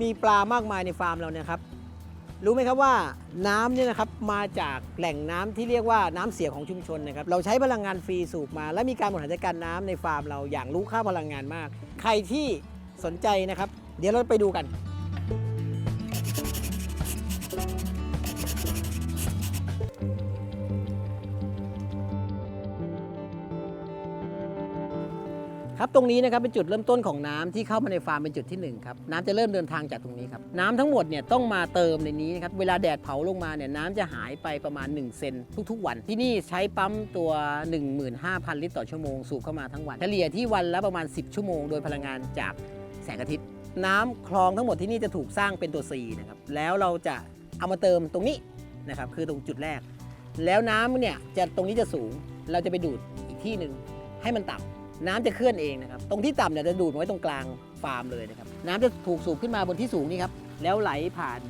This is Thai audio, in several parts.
มีปลามากมายในฟาร์มเราเนี่ยครับ รู้ไหมครับว่าน้ำเนี่ยนะครับมาจากแหล่งน้ำที่เรียกว่าน้ำเสียของชุมชนนะครับ เราใช้พลังงานฟรีสูบมา และมีการบริหารจัดการน้ำในฟาร์มเราอย่างรู้ค่าพลังงานมาก ใครที่สนใจนะครับ เดี๋ยวเราไปดูกัน ครับตรงนี้นะครับเป็นจุดเริ่มต้นของน้ำที่เข้ามาในฟาร์มเป็นจุดที่หนึ่งครับน้ำจะเริ่มเดินทางจากตรงนี้ครับน้ำทั้งหมดเนี่ยต้องมาเติมในนี้นะครับเวลาแดดเผาลงมาเนี่ยน้ำจะหายไปประมาณ 1 เซนทุกๆ วัน ที่นี่ใช้ปั๊มตัว 15,000 ลิตรต่อชั่วโมงสูบเข้ามาทั้งวันเฉลี่ยที่วันละประมาณ 10 ชั่วโมงโดยพลังงานจากแสงอาทิตย์ น้ำคลองทั้งหมดที่นี่จะถูกสร้างเป็นตัว C นะครับแล้วเราจะเอามาเติมตรงนี้นะครับคือตรงจุดแรก แล้วน้ำเนี่ยจะตรงนี้จะสูง เราจะไปดูดอีกที่หนึ่งให้มันต่ำ น้ำจะเคลื่อนเองนะครับ ตรงที่ต่ำเนี่ยจะดูดไว้ตรงกลางฟาร์มเลยนะครับ น้ำจะถูกสูบขึ้นมาบนที่สูงนี่ครับ แล้วไหลผ่าน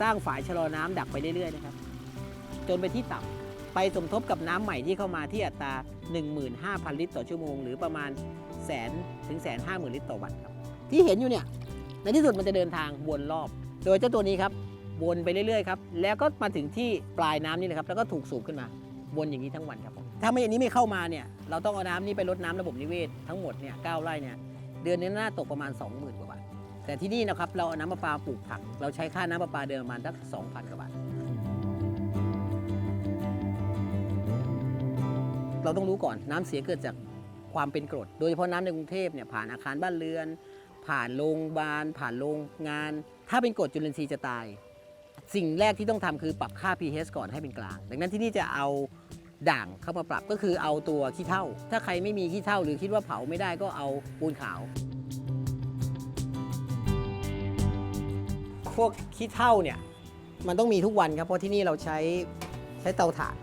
สร้างฝายชะลอน้ำดักไปเรื่อยๆนะครับ จนไปที่ต่ำไปสมทบกับน้ำใหม่ที่เข้ามาที่อัตรา 15,000 ลิตรต่อชั่วโมง หรือประมาณแสนถึงแสนห้าหมื่นลิตรต่อวันครับ ที่เห็นอยู่เนี่ย ในที่สุดมันจะเดินทางวนรอบ โดยเจ้าตัวนี้ครับ วนไปเรื่อยๆครับ แล้วก็มาถึงที่ปลายน้ำนี่นะครับ แล้วก็ถูกสูบขึ้นมา วนอย่างนี้ทั้งวันครับ ถ้าไม่อย่างนี้ไม่เข้ามาเนี่ยเราต้องเอาน้ำนี้ไปลดน้ำระบบนิเวศทั้งหมดเนี่ยเก้าไร่เนี่ยเดือนนี้น่าตกประมาณ 20,000กว่าบาทแต่ที่นี่นะครับเราเอาน้ำประปาปลูกผัก เราใช้ค่าน้ำประปาเดือนประมาณสัก2,000กว่าบาทเราต้องรู้ก่อนน้ำเสียเกิดจากความเป็นกรด โดยเฉพาะน้ำในกรุงเทพเนี่ยผ่านอาคารบ้านเรือน ผ่านโรงพยาบาล ผ่านโรงงาน ถ้าเป็นกรดจุลินทรีย์จะตาย สิ่งแรกที่ต้องทำคือปรับค่า pH ก่อนให้เป็นกลาง ดังนั้นที่นี่จะเอา ด่างเข้ามาปรับก็คือเอาตัวขี้เท่า ถ้าใครไม่มีขี้เท่าหรือคิดว่าเผาไม่ได้ก็เอาปูนขาว พวกขี้เท่าเนี่ยมันต้องมีทุกวันครับเพราะที่นี่เราใช้ใช้เตาถ่าน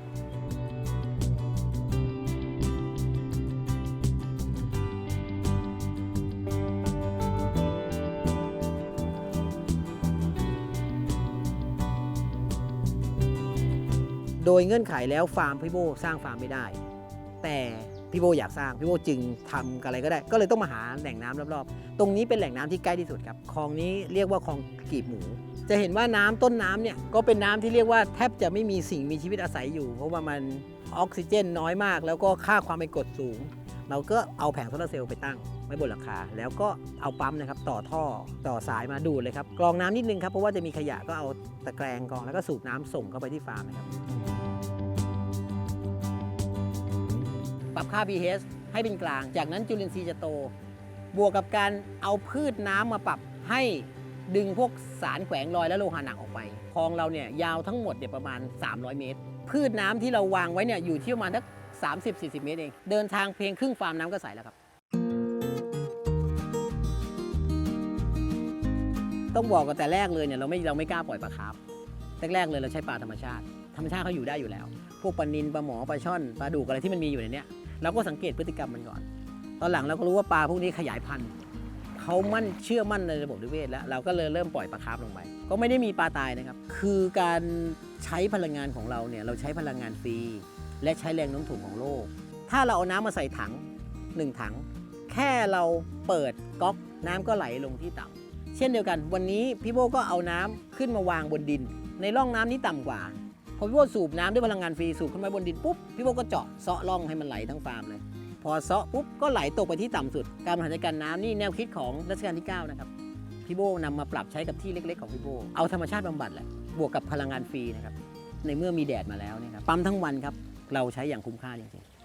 โดยเงื่อนไขแล้วฟาร์มพี่โบสร้างฟาร์มไม่ได้ แต่พี่โบอยากสร้างพี่โบจึงทำอะไรก็ได้ ก็เลยต้องมาหาแหล่งน้ำรอบๆ ตรงนี้เป็นแหล่งน้ำที่ใกล้ที่สุดครับคลองนี้เรียกว่าคลองกีบหมู จะเห็นว่าน้ำต้นน้ำเนี่ยก็เป็นน้ำที่เรียกว่าแทบจะไม่มีสิ่งมีชีวิตอาศัยอยู่ เพราะว่ามันออกซิเจนน้อยมาก แล้วก็ค่าความเป็นกรดสูง เราก็เอาแผงโซลาร์เซลล์ไปตั้งไว้บนหลังคา แล้วก็เอาปั๊มนะครับต่อท่อต่อสายมาดูดเลยครับกรองน้ำนิดนึงครับเพราะว่าจะมีขยะก็เอาตะแกรงกรองแล้วก็สูบน้ำส่งเข้าไปที่ฟาร์มนะครับ ปรับค่า pH ให้เป็นกลาง จากนั้นจุลินทรีย์จะโต บวกกับการเอาพืชน้ำมาปรับให้ดึงพวกสารแขวงลอยและโลหะหนักออกไป คลองเราเนี่ยยาวทั้งหมดเนี่ยประมาณ 300 เมตร พืชน้ำที่เราวางไว้เนี่ยอยู่ที่ประมาณสัก30-40 เมตรเอง เดินทางเพียงครึ่งฟาร์มน้ำก็ใสแล้วครับ ต้องบอกกันแต่แรกเลยเนี่ยเราไม่เราไม่กล้าปล่อยปลาคาร์ฟแรกๆเลยเราใช้ปลาธรรมชาติ ธรรมชาติเขาอยู่ได้อยู่แล้ว พวกปลานินปลาหมอปลาช่อนปลาดุกอะไรที่มันมีอยู่ในเนี้ย เราก็สังเกตพฤติกรรมมันก่อน ตอนหลังเราก็รู้ว่าปลาพวกนี้ขยายพันธุ์เขามั่นเชื่อมั่นในระบบนิเวศแล้ว เราก็เลยเริ่มปล่อยปลาคาร์ฟลงไป ก็ไม่ได้มีปลาตายนะครับ คือการใช้พลังงานของเราเนี่ยเราใช้พลังงานฟรีและใช้แรงโน้มถ่วงของโลก ถ้าเราเอาน้ำมาใส่ถังหนึ่งถัง แค่เราเปิดก๊อกน้ำก็ไหลลงที่ต่ำเช่นเดียวกัน วันนี้พี่โบก็เอาน้ำขึ้นมาวางบนดิน ในร่องน้ำนี้ต่ำกว่า พอพี่โบสูบน้ำด้วยพลังงานฟรีสูบขึ้นมาบนดินปุ๊บพี่โบก็เจาะเซาะร่องให้มันไหลทั้งฟาร์มเลย พอเซาะปุ๊บก็ไหลตกไปที่ต่ำสุด การบริหารจัดการน้ำนี่แนวคิดของรัชกาลที่ 9 นะครับพี่โบนำมาปรับใช้กับที่เล็ก ๆ ของพี่โบเอาธรรมชาติบำบัดแหละบวกกับพลังงานฟรีนะครับในเมื่อมีแดดมาแล้วเนะครับปั๊มทั้งวันครับเราใช้อย่างคุ้มค่าจริงๆ